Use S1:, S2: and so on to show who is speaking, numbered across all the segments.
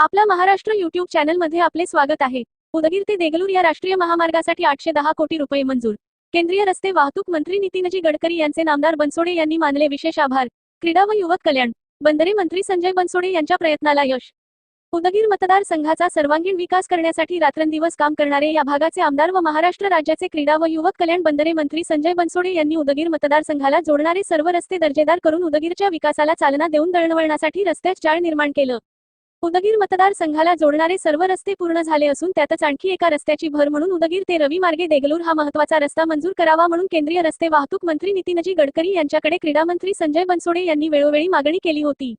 S1: आपला महाराष्ट्र युट्यूब चॅनलमध्ये आपले स्वागत आहे. उदगीर ते देगलूर या राष्ट्रीय महामार्गासाठी आठशे दहा कोटी रुपये मंजूर. केंद्रीय रस्ते वाहतूक मंत्री नितीनजी गडकरी यांचे नामदार बनसोडे यांनी मानले विशेष आभार. क्रीडा व युवक कल्याण बंदरे मंत्री संजय बनसोडे यांच्या प्रयत्नाला यश. उदगीर मतदारसंघाचा सर्वांगीण विकास करण्यासाठी रात्रंदिवस काम करणारे या भागाचे आमदार व महाराष्ट्र राज्याचे क्रीडा व युवक कल्याण बंदरे मंत्री संजय बनसोडे यांनी उदगीर मतदारसंघाला जोडणारे सर्व रस्ते दर्जेदार करून उदगीरच्या विकासाला चालना देऊन दळणवळणासाठी रस्त्यात जाळ निर्माण केलं. उदगीर मतदारसंघाला जोडणारे सर्व रस्ते पूर्ण झाले असून त्यातच आणखी एका रस्त्याची भर म्हणून उदगीर ते रवी मार्गे देगलूर हा महत्त्वाचा रस्ता मंजूर करावा म्हणून केंद्रीय रस्ते वाहतूक मंत्री नितीनजी गडकरी यांच्याकडे क्रीडामंत्री संजय बनसोडे यांनी वेळोवेळी मागणी केली होती.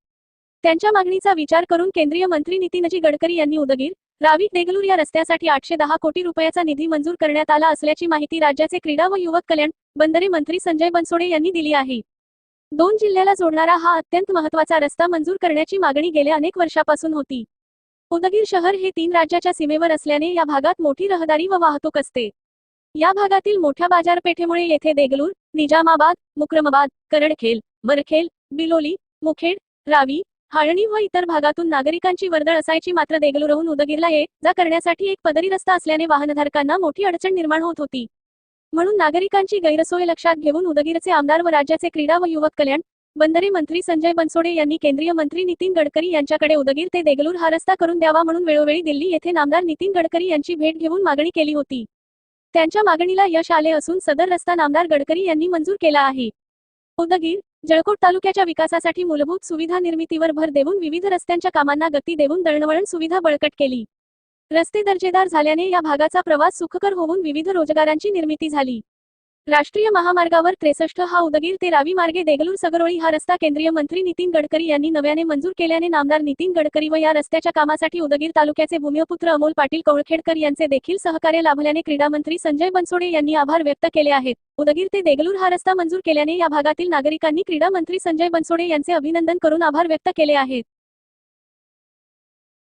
S1: त्यांच्या मागणीचा विचार करून केंद्रीय मंत्री नितीनजी गडकरी यांनी उदगीर रावी देगलूर या रस्त्यासाठी आठशे दहा कोटी रुपयाचा निधी मंजूर करण्यात आला असल्याची माहिती राज्याचे क्रीडा व युवक कल्याण बंदरे मंत्री संजय बनसोडे यांनी दिली आहे. दोन जिल्ह्याला जोडणारा हा अत्यंत महत्त्वाचा रस्ता मंजूर करण्याची मागणी गेल्या अनेक वर्षापासून होती. उदगीर शहर हे तीन राज्याच्या सीमेवर असल्याने या भागात मोठी रहदारी व वाहतूक असते. या भागातील मोठ्या बाजारपेठेमुळे येथे देगलूर निजामाबाद मुक्रमाबाद करडखेल मरखेल बिलोली मुखेड रावी हाळणी व इतर भागातून नागरिकांची वर्दळ असायची मात्र देगलूरहून उदगीरला ये जा करण्यासाठी एक पदरी रस्ता असल्याने वाहनधारकांना मोठी अडचण निर्माण होत होती. म्हणून नागरिकांची गैरसोय लक्षात घेऊन उदगीरचे आमदार व राज्याचे क्रीडा व युवक कल्याण बंदरे मंत्री संजय बनसोडे यांनी केंद्रीय मंत्री नितीन गडकरी यांच्याकडे उदगीर ते देगलूर हा रस्ता करून द्यावा म्हणून वेळोवेळी दिल्ली येथे नामदार नितीन गडकरी यांची भेट घेऊन मागणी केली होती. त्यांच्या मागणीला यश आले असून सदर रस्ता नामदार गडकरी यांनी मंजूर केला आहे. उदगीर जळकोट तालुक्याच्या विकासासाठी मूलभूत सुविधा निर्मितीवर भर देऊन विविध रस्त्यांच्या कामांना गती देऊन दळणवळण सुविधा बळकट केली. रस्ते दर्जेदार झाल्याने या भागाचा प्रवास सुखकर होऊन विविध रोजगारांची निर्मिती झाली. राष्ट्रीय महामार्गावर त्रेसष्ट हा उदगीर ते रावी मार्गे देगलूर सगरोळी हा रस्ता केंद्रीय मंत्री नितीन गडकरी यांनी नव्याने मंजूर केल्याने नामदार नितीन गडकरी व या रस्त्याच्या कामासाठी उदगीर तालुक्याचे भूमिपुत्र अमोल पाटील कौळखेडकर यांचे देखील सहकार्य लाभल्याने क्रीडा मंत्री संजय बनसोडे यांनी आभार व्यक्त केले आहेत. उदगीर ते देगलूर हा रस्ता मंजूर केल्याने या भागातील नागरिकांनी क्रीडा मंत्री संजय बनसोडे यांचे अभिनंदन करून आभार व्यक्त केले आहेत.